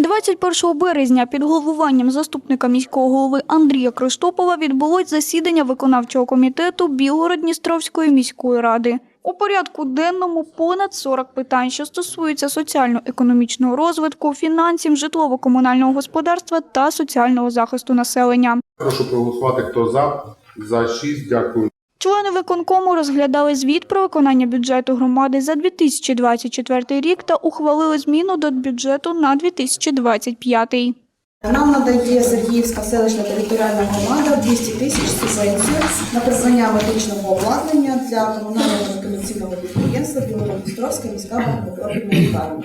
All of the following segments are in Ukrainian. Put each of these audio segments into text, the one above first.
21 березня під головуванням заступника міського голови Андрія Криштопова відбулось засідання виконавчого комітету Білгород-Дністровської міської ради. У порядку денному понад 40 питань, що стосуються соціально-економічного розвитку, фінансів, житлово-комунального господарства та соціального захисту населення. Прошу проголосувати, хто за. За 6, дякую. Члени виконкому розглядали звіт про виконання бюджету громади за 2024 рік та ухвалили зміну до бюджету на 2025. Нам надає Сергіївська селищна територіальна громада 200 тисяч субвенцію на придбання медичного обладнання для комунального некомерційного підприємства Білгород-Дністровська міська багатопрофільна лікарня.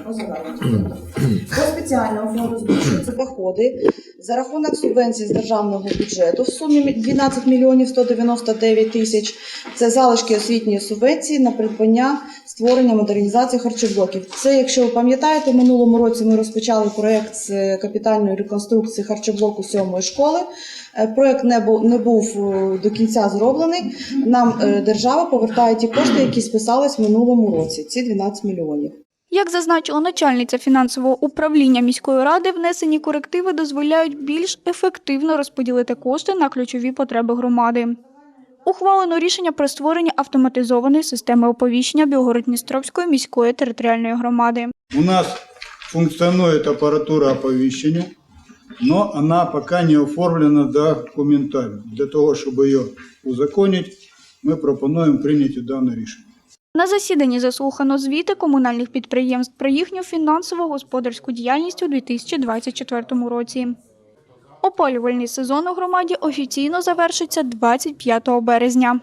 По спеціальному фонду збільшуються доходи за рахунок субвенцій з державного бюджету в сумі 12 мільйонів 199 тисяч. Це залишки освітньої субвенції на придбання створення модернізації харчоблоків. Це, якщо ви пам'ятаєте, минулому році ми розпочали проект з капітальної реконструкції харчоблоку сьомої школи. Е, Проект не був не був до кінця зроблений. Нам е, держава повертає ті кошти, які списались в минулому році. Ці 12 мільйонів. Як зазначила начальниця фінансового управління міської ради, внесені корективи дозволяють більш ефективно розподілити кошти на ключові потреби громади. Ухвалено рішення про створення автоматизованої системи оповіщення Білгород-Дністровської міської територіальної громади. У нас функционирует аппаратура оповещения, но она пока не оформлена документально. Для того, щоб її узаконити, ми пропонуємо прийняти дане рішення. На засіданні заслухано звіти комунальних підприємств про їхню фінансово-господарську діяльність у 2024 році. Опалювальний сезон у громаді офіційно завершиться 25 березня.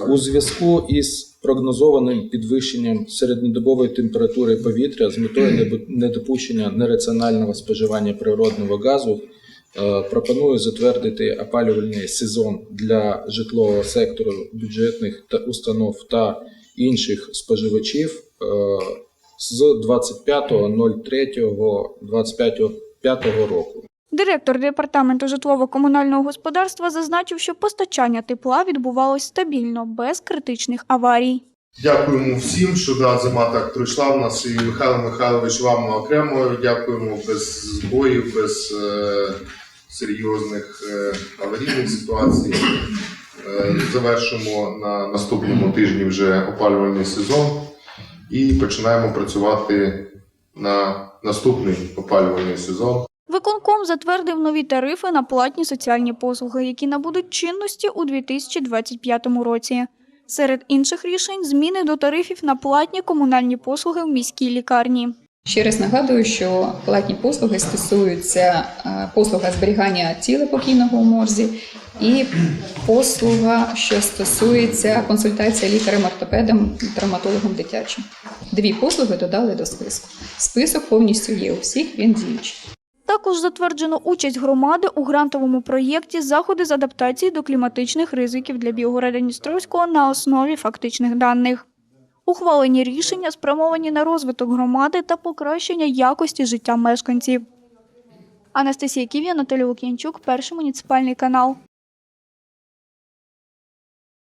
У зв'язку із прогнозованим підвищенням середньодобової температури повітря з метою недопущення нераціонального споживання природного газу е, пропоную затвердити опалювальний сезон для житлового сектору бюджетних та установ та інших споживачів е, з 25.03.25 року. Директор департаменту житлово-комунального господарства зазначив, що постачання тепла відбувалось стабільно, без критичних аварій. Дякуємо всім, що да, зима так пройшла в нас. І Михайло Михайлович вам окремо дякуємо без збоїв, без е, серйозних е, аварійних ситуацій. Е, завершимо на наступному тижні вже опалювальний сезон і починаємо працювати на наступний опалювальний сезон. Виконком затвердив нові тарифи на платні соціальні послуги, які набудуть чинності у 2025 році. Серед інших рішень зміни до тарифів на платні комунальні послуги в міській лікарні. Ще раз нагадую, що платні послуги стосуються е, послуга зберігання тіла покійного у морзі і послуга, що стосується консультації лікарем-ортопедом, травматологом дитячим. Дві послуги додали до списку. Список повністю є у всіх, він діючий. Також затверджено участь громади у грантовому проєкті заходи з адаптації до кліматичних ризиків для Білгорода Дністровського на основі фактичних даних. Ухвалені рішення спрямовані на розвиток громади та покращення якості життя мешканців. Анастасія Ківія, Анатолій Лук'янчук, перший муніципальний канал.